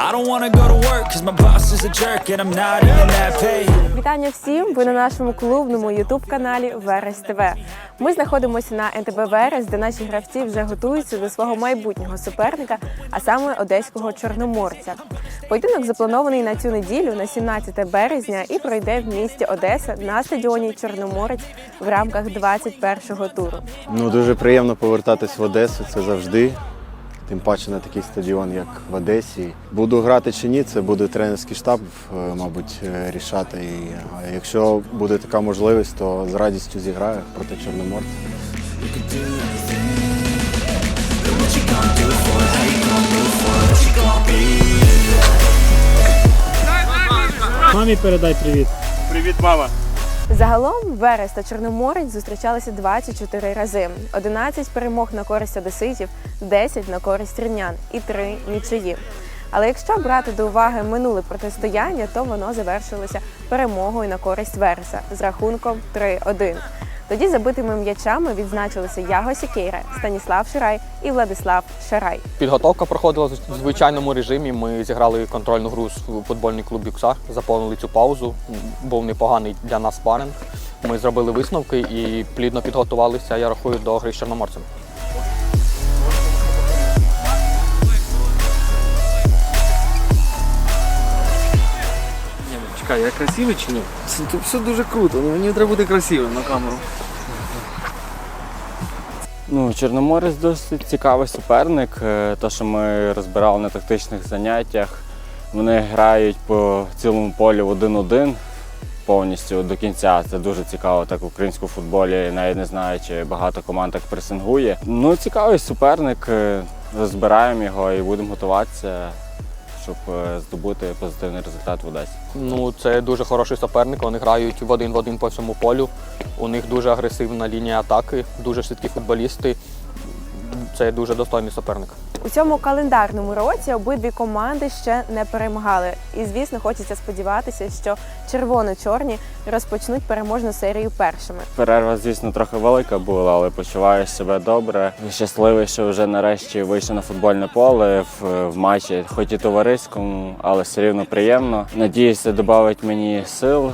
I don't wanna go to work, cause my boss is a jerk, and I'm not even that paid. Вітання всім! Ви на нашому клубному ютуб каналі Верес ТВ. Ми знаходимося на НТБ Верес, де наші гравці вже готуються до свого майбутнього суперника, а саме одеського чорноморця. Поєдинок запланований на цю неділю, на 17 березня, і пройде в місті Одеса на стадіоні Чорноморець в рамках 21-го туру. Ну, дуже приємно повертатись в Одесу, це завжди. Тим паче на такий стадіон, як в Одесі. Буду грати чи ні, це буде тренерський штаб, е, мабуть, е, рішати. І е, якщо буде така можливість, то з радістю зіграю проти Чорноморця. Мамі передай привіт. Привіт, мама. Загалом Верес та Чорноморець зустрічалися 24 рази. 11 перемог на користь одеситів, 10 на користь рівнян і 3 нічиї. Але якщо брати до уваги минуле протистояння, то воно завершилося перемогою на користь Вереса з рахунком 3-1. Тоді забитими м'ячами відзначилися Яго Сікейра, Станіслав Ширай і Владислав Шарай. Підготовка проходила в звичайному режимі. Ми зіграли контрольну гру з футбольний клуб Юксар, заповнили цю паузу. Був непоганий для нас спаринг. Ми зробили висновки і плідно підготувалися, я рахую, до гри з чорноморцем. Чекай, я красивий чи ні? Це тут все дуже круто, ну мені треба бути красивим на камеру. Ну, Чорноморець досить цікавий суперник. Те, що ми розбирали на тактичних заняттях, вони грають по цілому полі в один-один повністю до кінця. Це дуже цікаво, так в українському футболі, навіть не знаю, чи багато команд так пресингує. Ну, цікавий суперник, е, розбираємо його і будемо готуватися, щоб е, здобути позитивний результат в Одесі. Ну, це дуже хороший суперник. Вони грають в один в один по всьому полю. У них дуже агресивна лінія атаки, дуже швидкі футболісти. Це дуже достойний суперник. У цьому календарному році обидві команди ще не перемагали. І звісно, хочеться сподіватися, що червоно-чорні розпочнуть переможну серію першими. Перерва, звісно, трохи велика була, але почуваю себе добре. Щасливий, що вже нарешті вийшов на футбольне поле в, в матчі, хоч і товариському, але все рівно приємно. Надіюсь, це додавить мені сил.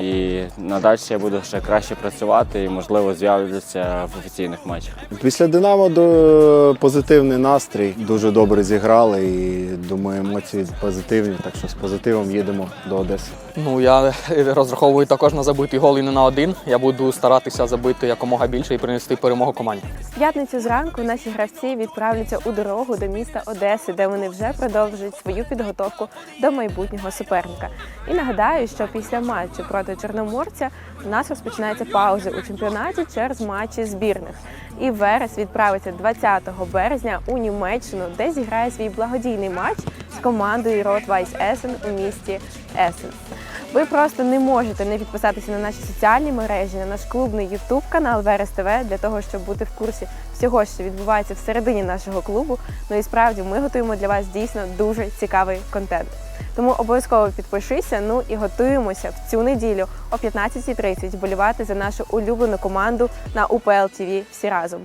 І надалі я буду ще краще працювати і, можливо, з'явлюся в офіційних матчах. Після Динамо до позитивний настрій. Дуже добре зіграли і думаю, емоції позитивні. Так що з позитивом їдемо до Одеси. Ну, я розраховую також на забитий гол і не на один. Я буду старатися забити якомога більше і принести перемогу команді. В п'ятницю зранку наші гравці відправляться у дорогу до міста Одеси, де вони вже продовжують свою підготовку до майбутнього суперника. І нагадаю, що після матчу проти Чорноморця у нас розпочинається пауза у чемпіонаті через матчі збірних. І Верес відправиться 20 березня у Німеччину, де зіграє свій благодійний матч з командою Ротвайс Есен у місті Есен. Ви просто не можете не підписатися на наші соціальні мережі, на наш клубний Ютуб канал Верес ТВ для того, щоб бути в курсі всього, що відбувається всередині нашого клубу. Ну і справді ми готуємо для вас дійсно дуже цікавий контент. Тому обов'язково підпишися. Ну і готуємося в цю неділю о 15.30 болівати за нашу улюблену команду на УПЛ ТВ всі разом.